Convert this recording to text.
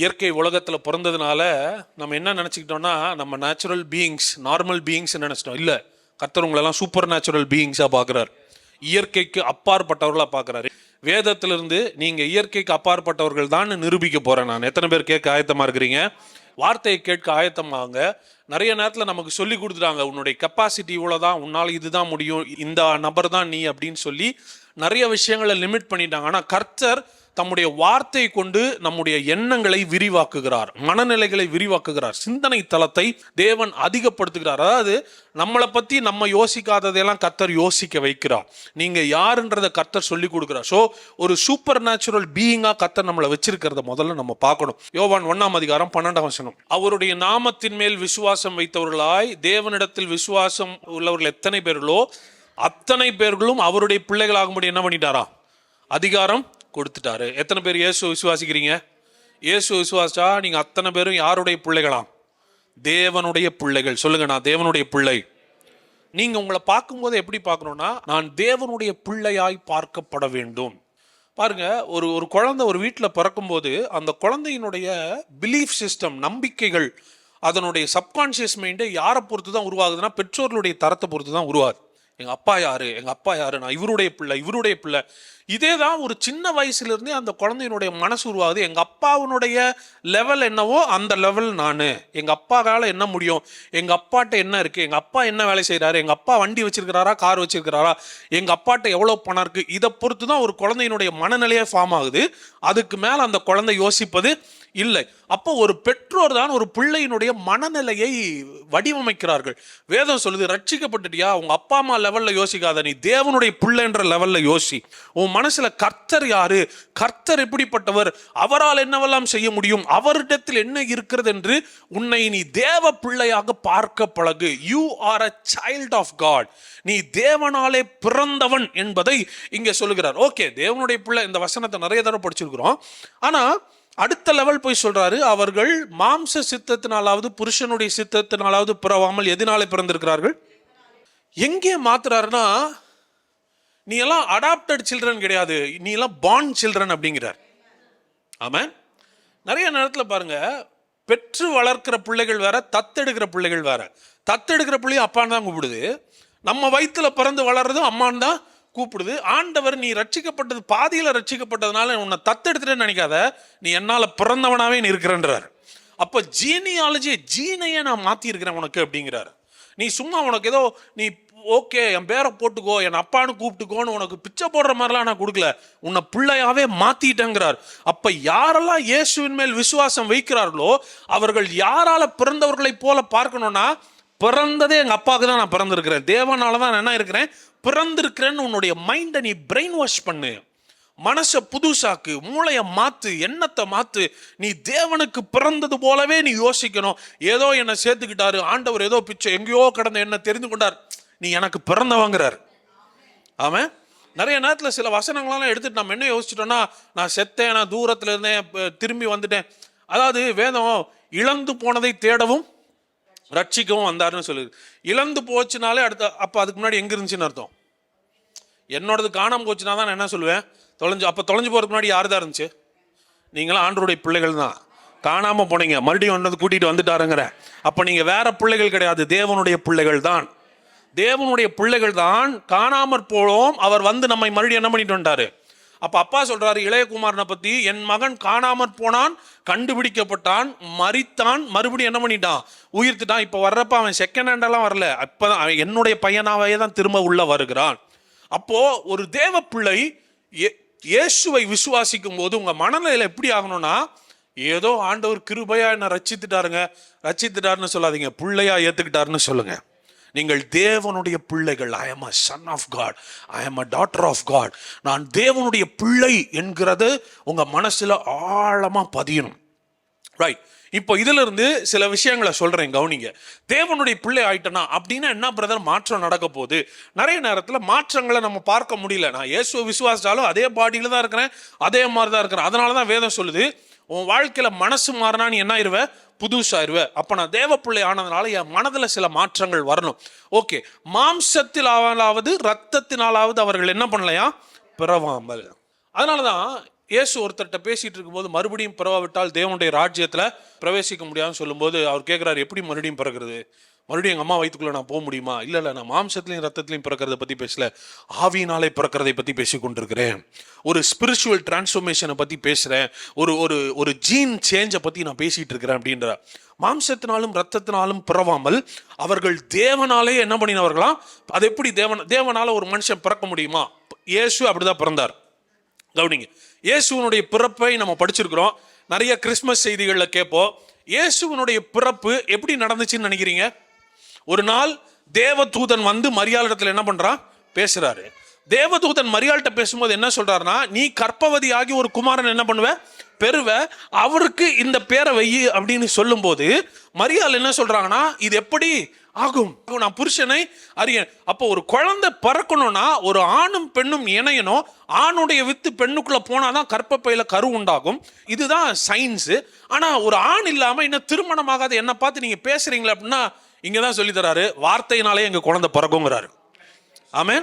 இயற்கை உலகத்தில் பிறந்ததுனால நம்ம என்ன நினச்சிக்கிட்டோம்னா நம்ம நேச்சுரல் பீயிங்ஸ் நார்மல் பீயிங்ஸ் நினச்சிட்டோம். இல்லை கர்த்தர் உங்களெல்லாம் சூப்பர் நேச்சுரல் பீயிங்ஸாக பார்க்குறாரு. இயற்கைக்கு அப்பாற்பட்டவர்களாக பார்க்குறாரு. வேதத்திலிருந்து நீங்கள் இயற்கைக்கு அப்பாற்பட்டவர்கள் தான் நிரூபிக்க போகிறேன் நான். எத்தனை பேர் கேட்க ஆயத்தமாக இருக்கிறீங்க? வார்த்தையை கேட்க ஆயத்தமாங்க. நிறைய நேரத்தில் நமக்கு சொல்லி கொடுத்துட்டாங்க உன்னுடைய கெப்பாசிட்டி இவ்வளோ தான் உன்னால் இதுதான் முடியும் இந்த நபர் தான் நீ அப்படின்னு சொல்லி நிறைய விஷயங்களை லிமிட் பண்ணிட்டாங்க. ஆனால் கர்த்தர் தம்முடைய வார்த்தை கொண்டு நம்முடைய எண்ணங்களை விரிவாக்குகிறார் மனநிலைகளை விரிவாக்குகிறார் சிந்தனை தளத்தை தேவன் அதிகப்படுத்துகிறார். அதாவது நம்மளை பற்றி நம்ம யோசிக்காததையெல்லாம் கர்த்தர் யோசிக்க வைக்கிறார். நீங்கள் யாருன்றதை கர்த்தர் சொல்லி கொடுக்குறார். ஸோ ஒரு சூப்பர் நேச்சுரல் பீயிங்காக கர்த்தர் நம்மளை வச்சிருக்கிறத முதல்ல நம்ம பார்க்கணும். யோவான் ஒன்றாம் அதிகாரம் பன்னெண்டாம் வசனம். அவருடைய நாமத்தின் மேல் விசுவாசம் வைத்தவர்களாய் தேவனிடத்தில் விசுவாசம் உள்ளவர்கள் எத்தனை பேர்களோ அத்தனை பேர்களும் அவருடைய பிள்ளைகளாகும்படி என்ன பண்ணிட்டாரா? அதிகாரம் கொடுத்துட்டாரு. எத்தனை பேர் இயேசு விசுவாசிக்கிறீங்க? இயேசு விசுவாசா நீங்கள் அத்தனை பேரும் யாருடைய பிள்ளைகளாம் தேவனுடைய பிள்ளைகள். சொல்லுங்க நான் தேவனுடைய பிள்ளை. நீங்க உங்களை பார்க்கும்போது எப்படி பார்க்கணும்னா நான் தேவனுடைய பிள்ளையாய் பார்க்கப்பட வேண்டும். பாருங்க ஒரு ஒரு குழந்தை ஒரு வீட்டில் பிறக்கும்போது அந்த குழந்தையினுடைய பிலீஃப் சிஸ்டம் நம்பிக்கைகள் அதனுடைய சப்கான்ஷியஸ் மைண்டே யாரை பொறுத்து தான் உருவாகுதுன்னா பெற்றோர்களுடைய தரத்தை பொறுத்து தான் உருவாகுது. எங்கள் அப்பா யார்? எங்கள் அப்பா யார்? நான் இவருடைய பிள்ளை இவருடைய பிள்ளை. இதே தான் ஒரு சின்ன வயசுலேருந்தே அந்த குழந்தையினுடைய மனசு உருவாகுது. எங்கள் அப்பாவினுடைய லெவல் என்னவோ அந்த லெவல் நான். எங்கள் அப்பாவால் என்ன முடியும்? எங்கள் அப்பாட்ட என்ன இருக்குது எங்கள் அப்பா என்ன வேலை செய்கிறாரு எங்கள் அப்பா வண்டி வச்சுருக்கிறாரா? கார் வச்சுருக்கிறாரா? எங்கள் அப்பாட்ட எவ்வளோ பணம் இருக்குது இதை பொறுத்து தான் ஒரு குழந்தையினுடைய மனநிலையே ஃபார்ம் ஆகுது. அதுக்கு மேலே அந்த குழந்தை யோசிப்பது இல்லை. அப்போ ஒரு பெற்றோர் தான் ஒரு பிள்ளையினுடைய மனநிலையை வடிவமைக்கிறார்கள். வேதம் சொல்லுது ரட்சிக்கப்பட்டுட்டியா? உங்க அப்பா அம்மா லெவல்ல யோசிக்காத நீ தேவனுடைய பிள்ளைன்ற லெவல்ல யோசி. உன் மனசுல கர்த்தர் யாரு? கர்த்தர் எப்படிப்பட்டவர்? அவரால் என்னவெல்லாம் செய்ய முடியும்? அவரிடத்தில் என்ன இருக்கிறது என்று உன்னை நீ தேவ பிள்ளையாக பார்க்க பழகு. You are a child of God நீ தேவனாலே பிறந்தவன் என்பதை இங்கே சொல்லுகிறார். ஓகே தேவனுடைய பிள்ளை இந்த வசனத்தை நிறைய தடவை படிச்சிருக்கிறோம். ஆனா அடுத்த லெவல் போய் சொல்றாரு அவர்கள் மாம்ச சித்தத்தினாலாவது புருஷனுடைய சித்தத்தினாலாவது பிறவாமல் எதினாலே பிறந்திருக்கிறார்கள்? எங்கே மாத்துறாருன்னா நீ எல்லாம் அடாப்டட் சில்ட்ரன் கிடையாது நீ எல்லாம் பாண்ட் சில்ட்ரன் அப்படிங்கிறார். ஆமாம் நிறைய நேரத்தில் பாருங்க பெற்று வளர்க்கிற பிள்ளைகள் வேற தத்தெடுக்கிற பிள்ளைகள் வேற. தத்தெடுக்கிற பிள்ளையும் அப்பான்னு தான் கூப்பிடுது. நம்ம வயிற்றில் பிறந்து வளர்றதும் அம்மான்னு தான் கூப்பிடுது ஆண்டவர் நீ ரட்சிக்கப்பட்டது பாதியில் ரட்சிக்கப்பட்டதுனால உன்னை தத்தெடுத்துட்டேன்னு நினைக்காத நீ என்னால் பிறந்தவனாவே நீ இருக்கிறன்றார். அப்போ ஜீனியாலஜி ஜீனையே நான் மாத்தி உனக்கு அப்படிங்கிறாரு. நீ சும்மா உனக்கு ஏதோ நீ ஓகே என் பேரை போட்டுக்கோ என் அப்பான்னு கூப்பிட்டுக்கோன்னு உனக்கு பிச்சை போடுற மாதிரிலாம் நான் கொடுக்கல. உன்னை பிள்ளையாவே மாத்திட்டேங்கிறார். அப்ப யாரெல்லாம் இயேசுவின் மேல் விசுவாசம் வைக்கிறார்களோ அவர்கள் யாரால பிறந்தவர்களை போல பார்க்கணும்னா பிறந்ததே எங்கள் அப்பாவுக்கு தான் நான் பிறந்திருக்கிறேன். தேவனால தான் நான் என்ன இருக்கிறேன்? பிறந்திருக்கிறேன்னு உன்னுடைய மைண்டை நீ பிரெயின் வாஷ் பண்ணு. மனசை புதுசாக்கு மூளையை மாற்று எண்ணத்தை மாற்று நீ தேவனுக்கு பிறந்தது போலவே நீ யோசிக்கணும். ஏதோ என்னை சேர்த்துக்கிட்டாரு ஆண்டவர் ஏதோ பிச்சை எங்கேயோ கடந்த என்ன தெரிந்து கொண்டார். நீ எனக்கு பிறந்தவங்கிறார். ஆமாம் நிறைய நேரத்தில் சில வசனங்களெல்லாம் எடுத்துட்டு நம்ம என்ன யோசிச்சிட்டோம்னா நான் செத்தேன் நான் தூரத்தில் இருந்தேன் திரும்பி வந்துட்டேன். அதாவது வேதம் இழந்து போனதை தேடவும் ரட்சிக்கவும் வந்தாருன்னு சொல்லுது. இழந்து போச்சுனாலே அடுத்த அப்போ அதுக்கு முன்னாடி எங்கே இருந்துச்சுன்னு அர்த்தம்? என்னோடது காணாமல் போச்சுனா தான் நான் என்ன சொல்லுவேன்? தொலைஞ்சு அப்போ தொலைஞ்சு போகிறதுக்கு முன்னாடி யார் தான் இருந்துச்சு? நீங்களாம் ஆண்டருடைய பிள்ளைகள் தான். காணாமல் போனீங்க. மறுபடியும் வந்து கூட்டிகிட்டு வந்துட்டாருங்கிற. அப்போ நீங்கள் வேற பிள்ளைகள் கிடையாது. தேவனுடைய பிள்ளைகள் தான். தேவனுடைய பிள்ளைகள் தான் காணாமற் போலோம் அவர் வந்து நம்மை மறுபடியும் என்ன பண்ணிட்டு வந்துட்டாரு? அப்போ அப்பா சொல்கிறாரு இளையகுமாரனை பற்றி என் மகன் காணாமற் போனான் கண்டுபிடிக்கப்பட்டான் மறித்தான் மறுபடியும் என்ன பண்ணிட்டான்? உயிர்த்துட்டான். இப்போ வர்றப்ப அவன் செகண்ட் ஹேண்டெல்லாம் வரல. அப்பதான் அவன் என்னுடைய பையனாவே தான் திரும்ப உள்ளே வருகிறான். அப்போது ஒரு தேவ பிள்ளை இயேசுவை விசுவாசிக்கும் போது உங்கள் மனநிலையில் எப்படி ஆகணும்னா ஏதோ ஆண்டவர் கிருபையா என்ன ரச்சித்துட்டாருங்க ரச்சித்துட்டாருன்னு சொல்லாதீங்க. பிள்ளையா ஏற்றுக்கிட்டாருன்னு சொல்லுங்கள் நீங்கள் தேவனுடைய பிள்ளைகள். I am a son of God I am a daughter of God நான் தேவனுடைய பிள்ளை என்கிறது உங்கள் மனசில் ஆழமாக பதியணும். ரைட் இப்போ இதிலிருந்து சில விஷயங்களை சொல்கிறேன் கவனிங்க. தேவனுடைய பிள்ளை ஆயிட்டனா அப்படின்னா என்ன பிரதர் மாற்றம் நடக்க போகுது. நிறைய நேரத்தில் மாற்றங்களை நம்ம பார்க்க முடியல. நான் இயேசுவை விசுவாசித்தாலும் அதே பாடியில் தான் இருக்கிறேன் அதே மாதிரி தான் இருக்கிறேன். அதனால தான் வேதம் சொல்லுது உன் வாழ்க்கையில் மனசு மாறினா நீ என்ன ஆயிருவ? புதுசாயிருவ அப்போ நான் தேவ பிள்ளை ஆனதுனால என் மனதில் சில மாற்றங்கள் வரணும். ஓகே மாம்சத்திலாவது ரத்தத்தினாலாவது அவர்கள் என்ன பண்ணலையா? பிறவாமல். அதனாலதான் இயேசு ஒருத்தர்கிட்ட பேசிகிட்டு இருக்கும்போது மறுபடியும் பிறவாவிட்டால் தேவனுடைய ராஜ்யத்தில் பிரவேசிக்க முடியாதுன்னு சொல்லும்போது அவர் கேட்குறாரு எப்படி மறுபடியும் பிறகுறது மறுபடியும் எங்கள் அம்மா வயித்துக்குள்ள நான் போக முடியுமா? இல்லை இல்லை நான் மாம்சத்துலையும் ரத்தத்திலையும் பிறக்கிறத பற்றி பேசல. ஆவியினாலே பிறக்கிறதை பற்றி பேசி கொண்டிருக்கிறேன். ஒரு ஸ்பிரிச்சுவல் டிரான்ஸ்ஃபர்மேஷனை பற்றி பேசுகிறேன் ஒரு ஒரு ஒரு ஜீன் சேஞ்சை பற்றி நான் பேசிகிட்டு இருக்கிறேன் அப்படின்ற. மாம்சத்தினாலும் ரத்தத்தினாலும் பிறவாமல் அவர்கள் தேவனாலே என்ன பண்ணினவர்களாம் அது எப்படி தேவன் தேவனால் ஒரு மனுஷன் பிறக்க முடியுமா? இயேசு அப்படிதான் பிறந்தார். கவனிங்க. இயேசுவனுடைய பிறப்பை நம்ம படிச்சிருக்கிறோம். நிறைய கிறிஸ்மஸ் செய்திகளில் கேட்போம். இயேசுவனுடைய பிறப்பு எப்படி நடந்துச்சுன்னு நினைக்கிறீங்க? ஒரு நாள் தேவதூதன் வந்து மரியாளிடத்தில் என்ன பண்ணுறான் பேசுகிறாரு தேவதூதன் மரியாள்கிட்ட பேசும்போது என்ன சொல்கிறாருன்னா நீ கற்பவதி ஆகி ஒரு குமாரன் என்ன பண்ணுவ? பெறுவ. அவருக்கு இந்த பேரை வை அப்படின்னு சொல்லும்போது மரியாள் என்ன சொல்கிறாங்கன்னா இது எப்படி ஆகும்? நான் புருஷனை அறிய அப்போ ஒரு குழந்தை பிறக்கணும்னா ஒரு ஆணும் பெண்ணும் இணையணும். ஆணுடைய வித்து பெண்ணுக்குள்ள போனாதான் கற்பப்பையில கரு உண்டாகும். இதுதான் சயின்ஸு ஆனால் ஒரு ஆண் இல்லாமல் இன்னும் திருமணமாகாத என்ன பார்த்து நீங்கள் பேசுறீங்களா அப்படின்னா இங்கதான் சொல்லி தராரு வார்த்தையினாலே எங்க குழந்தை பிறக்குங்கிறாரு. ஆமே